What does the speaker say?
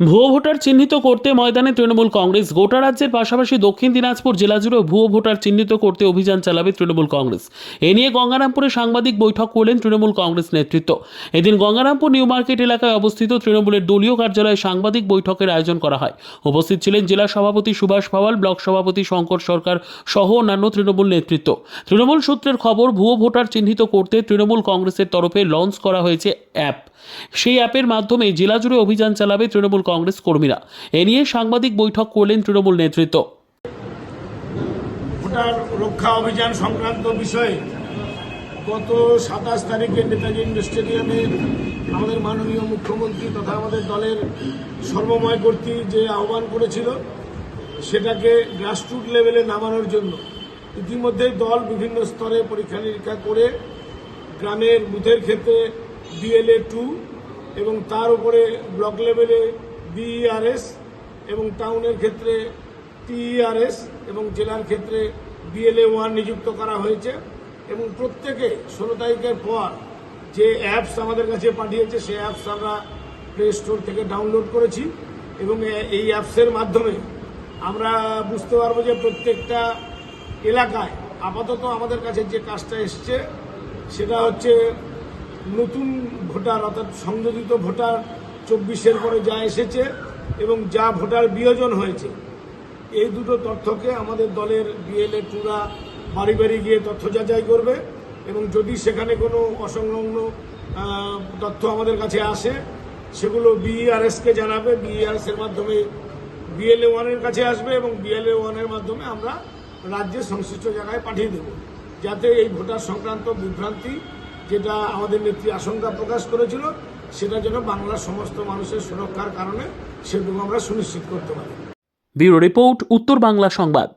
ভুয়ো ভোটার চিহ্নিত করতে ময়দানে তৃণমূল কংগ্রেস। গোটা রাজ্যের পাশাপাশি দক্ষিণ দিনাজপুর জেলা জুড়েও ভুয়ো ভোটার চিহ্নিত করতে অভিযান চালাবে তৃণমূল কংগ্রেস। এ নিয়ে গঙ্গারামপুরে সাংবাদিক বৈঠক করলেন তৃণমূল কংগ্রেস নেতৃত্ব। এদিন গঙ্গারামপুর নিউ মার্কেট এলাকায় অবস্থিত তৃণমূলের দলীয় কার্যালয়ে সাংবাদিক বৈঠকের আয়োজন করা হয়। উপস্থিত ছিলেন জেলা সভাপতি সুভাষ পাওয়াল, ব্লক সভাপতি শঙ্কর সরকার সহ অন্যান্য তৃণমূল নেতৃত্ব। তৃণমূল সূত্রের খবর, ভুয়ো ভোটার চিহ্নিত করতে তৃণমূল কংগ্রেসের তরফে লঞ্চ করা হয়েছে অ্যাপ। সেই অ্যাপের মাধ্যমে জেলা জুড়ে অভিযান চালাবে তৃণমূল কংগ্রেস কর্মীরা। এ নিয়ে সাংবাদিক বৈঠক করলেন তৃণমূল নেতৃত্ব। ভোটার রক্ষা অভিযান সংক্রান্ত বিষয়ে গত সাতাশ তারিখে নেতাজি স্টেডিয়ামে আমাদের মাননীয় মুখ্যমন্ত্রী তথা আমাদের দলের সর্বময় কর্তৃ যে আহ্বান করেছিল, সেটাকে গ্রাসরুট লেভেলে নামানোর জন্য ইতিমধ্যেই দল বিভিন্ন স্তরে পরীক্ষা নিরীক্ষা করে গ্রামের বুথের ক্ষেত্রে বিএলএ টু এবং তার উপরে ব্লক লেভেলে বিইআরএস এবং টাউনের ক্ষেত্রে টিইআরএস এবং জেলার ক্ষেত্রে বিএলএ ওয়ান নিযুক্ত করা হয়েছে এবং প্রত্যেকে ষোলো তারিখের পর যে অ্যাপস আমাদের কাছে পাঠিয়েছে, সেই অ্যাপস আমরা প্লে স্টোর থেকে ডাউনলোড করেছি এবং এই অ্যাপসের মাধ্যমে আমরা বুঝতে পারব যে প্রত্যেকটা এলাকায় আপাতত আমাদের কাছে যে কাজটা এসছে, সেটা হচ্ছে নতুন ভোটার অর্থাৎ সংযোজিত ভোটার চব্বিশের পরে যা এসেছে এবং যা ভোটার বিয়োজন হয়েছে, এই দুটো তথ্যকে আমাদের দলের বিএলএ টুরা বাড়ি বাড়ি গিয়ে তথ্য যাচাই করবে এবং যদি সেখানে কোনো অসংলগ্ন তথ্য আমাদের কাছে আসে, সেগুলো বিইআরএসকে জানাবে বিইআরএস এর মাধ্যমে বিএলএ ওয়ানের কাছে আসবে এবং বিএলএ ওয়ানের মাধ্যমে আমরা রাজ্যের সংশ্লিষ্ট জায়গায় পাঠিয়ে দেব। যাতে এই ভোটার সংক্রান্ত বিভ্রান্তি, যেটা আমাদের নেত্রী আশঙ্কা প্রকাশ করেছিল সেটা যেন বাংলার সমস্ত মানুষের সুরক্ষার কারণে সেটুকু আমরা সুনিশ্চিত করতে পারি। ব্যুরো রিপোর্ট, উত্তর বাংলা সংবাদ।